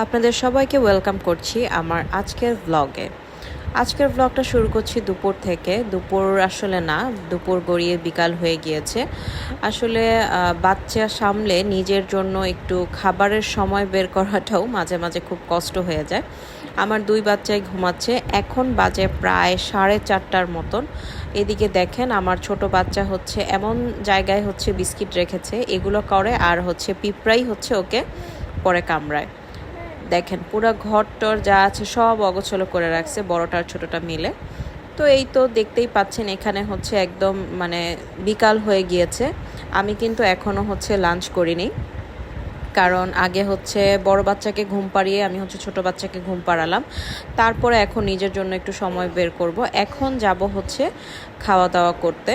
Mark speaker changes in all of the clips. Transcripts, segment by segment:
Speaker 1: আপনাদের সবাইকে ওয়েলকাম করছি আমার আজকের ব্লগে আজকের ব্লগটা শুরু করছি দুপুর থেকে। দুপুর আসলে না, দুপুর গড়িয়ে বিকাল হয়ে গিয়েছে। আসলে বাচ্চা সামলে নিজের জন্য একটু খাবারের সময় বের করাটাও মাঝে মাঝে খুব কষ্ট হয়ে যায়। আমার দুই বাচ্চাই ঘুমাচ্ছে। এখন বাজে প্রায় সাড়ে চারটার মতন। এদিকে দেখেন, আমার ছোট বাচ্চা হচ্ছে এমন জায়গায় হচ্ছে বিস্কিট রেখেছে, এগুলো করে আর হচ্ছে পিঁপড়াই হচ্ছে ওকে পরে কামড়ায়। দেখেন, পুরো ঘর টর যা আছে সব অগোছলো করে রাখছে, বড়টা আর ছোটটা মিলে। তো এই তো দেখতেই পাচ্ছেন, এখানে হচ্ছে একদম মানে বিকাল হয়ে গিয়েছে। আমি কিন্তু এখনও হচ্ছে লাঞ্চ করিনি। কারণ আগে হচ্ছে বড় বাচ্চাকে ঘুম পাড়িয়ে আমি হচ্ছে ছোট বাচ্চাকে ঘুম পাড়ালাম। তারপরে এখন নিজের জন্য একটু সময় বের করব। এখন যাব হচ্ছে খাওয়া দাওয়া করতে।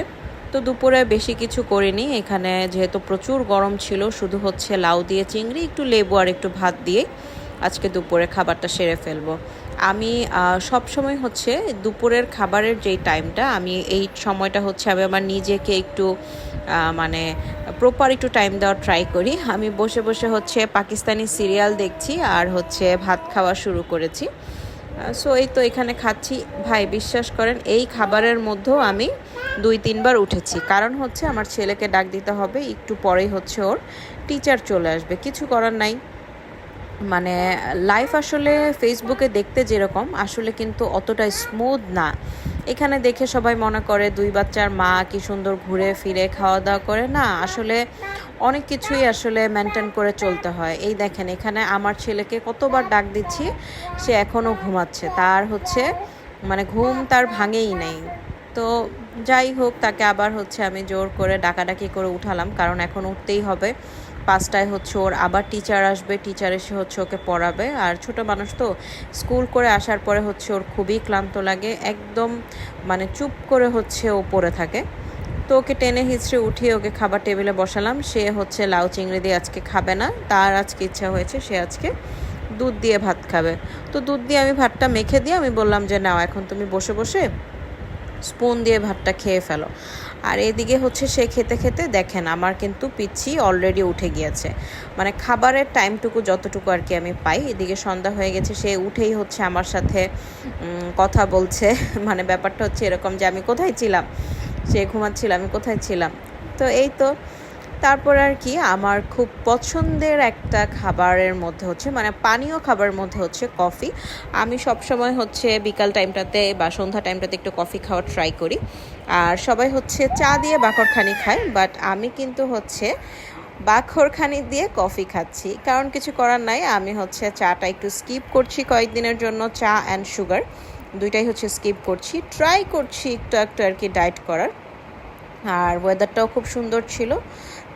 Speaker 1: তো দুপুরে বেশি কিছু করিনি। এখানে যেহেতু প্রচুর গরম ছিল, শুধু হচ্ছে লাউ দিয়ে চিংড়ি, একটু লেবু আর একটু ভাত দিয়ে আজকে দুপুরে খাবারটা সেরে ফেলব। আমি সব সময় হচ্ছে দুপুরের খাবারের যেই টাইমটা, আমি এই সময়টা হচ্ছে আমি আমার নিজেকে একটু মানে প্রপার একটু টাইম দেওয়ার ট্রাই করি। আমি বসে বসে হচ্ছে পাকিস্তানি সিরিয়াল দেখছি আর হচ্ছে ভাত খাওয়া শুরু করেছি। সো এই তো এখানে খাচ্ছি। ভাই, বিশ্বাস করেন, এই খাবারের মধ্যেও আমি দুই, তিনবার উঠেছি। কারণ হচ্ছে আমার ছেলেকে ডাক দিতে হবে, একটু পরেই হচ্ছে ওর টিচার চলে আসবে। কিছু করার নাই। মানে লাইফ আসলে ফেসবুকে দেখতে যেরকম, আসলে কিন্তু অতটা স্মুথ না। এখানে দেখে সবাই মনে করে, দুই বাচ্চার মা কি সুন্দর ঘুরে ফিরে খাওয়া দাওয়া করে। না, আসলে অনেক কিছুই আসলে মেনটেন করে চলতে হয়। এই দেখেন, এখানে আমার ছেলেকে কতবার ডাক দিচ্ছি, সে এখনও ঘুমাচ্ছে। তার হচ্ছে মানে ঘুম তার ভাঙেই নেই। তো যাই হোক, তাকে আবার হচ্ছে আমি জোর করে ডাকাডাকি করে উঠালাম, কারণ এখন উঠতেই হবে। পাঁচটায় হচ্ছে ওর আবার টিচার আসবে টিচার এসে হচ্ছে ওকে পড়াবে। আর ছোট মানুষ তো স্কুল করে আসার পরে হচ্ছে ওর খুবই ক্লান্ত লাগে, একদম মানে চুপ করে হচ্ছে ও পড়ে থাকে। তো ওকে টেনে হিচড়ে উঠিয়ে ওকে খাবার টেবিলে বসালাম, সে হচ্ছে লাউ চিংড়ি দিয়ে আজকে খাবে না, তার আজকে ইচ্ছা হয়েছে সে আজকে দুধ দিয়ে ভাত খাবে। তো দুধ দিয়ে আমি ভাতটা মেখে দিয়ে আমি বললাম যে, নাও, এখন তুমি বসে বসে স্পুন দিয়ে ভাতটা খেয়ে ফেলো। আর এদিকে হচ্ছে সে খেতে খেতে দেখেন আমার কিন্তু পিচ্ছি অলরেডি উঠে গিয়েছে। মানে খাবারের টাইমটুকু যতটুকু আর কি আমি পাই। এদিকে সন্ধ্যা হয়ে গেছে, সে উঠেই হচ্ছে আমার সাথে কথা বলছে। মানে ব্যাপারটা হচ্ছে এরকম যে আমি কোথায় ছিলাম? সে ঘুমাচ্ছিল, আমি কোথায় ছিলাম? তো এই তো তারপর আর কি আমার খুব পছন্দের একটা খাবারের মধ্যে হচ্ছে মানে পানীয় খাবারের মধ্যে হচ্ছে কফি। আমি সব সময় হচ্ছে বিকাল টাইমটাতে বা সন্ধ্যা টাইমটাতে একটু কফি খাওয়ার ট্রাই করি। আর সবাই হচ্ছে চা দিয়ে বাকরখানি খায় বাট আমি কিন্তু হচ্ছে বাখরখানি দিয়ে কফি খাচ্ছি। কারণ কিছু করার নাই, আমি হচ্ছে চাটা একটু স্কিপ করছি কয়েকদিনের জন্য, চা অ্যান্ড সুগার দুইটাই হচ্ছে স্কিপ করছি। ট্রাই করছি একটু একটু আর কি ডায়েট করার। আর ওয়েদারটাও খুব সুন্দর ছিল।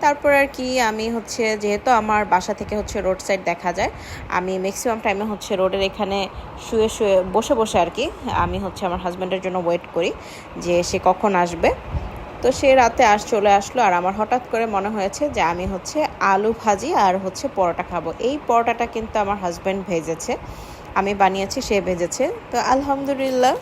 Speaker 1: তারপর আর কি আমি হচ্ছে, যেহেতু আমার বাসা থেকে হচ্ছে রোড সাইড দেখা যায়, আমি ম্যাক্সিমাম টাইমে হচ্ছে রোডের এখানে শুয়ে শুয়ে, বসে বসে আর কি আমি হচ্ছে আমার হাজব্যান্ডের জন্য ওয়েট করি যে সে কখন আসবে। তো সে রাতে আস, চলে আসলো আর আমার হঠাৎ করে মনে হয়েছে যে আমি হচ্ছে আলু ভাজি আর হচ্ছে পরোটা খাব। এই পরোটাটা কিন্তু আমার হাজব্যান্ড ভেজেছে, আমি বানিয়েছি, সে ভেজেছে। তো আলহামদুলিল্লাহ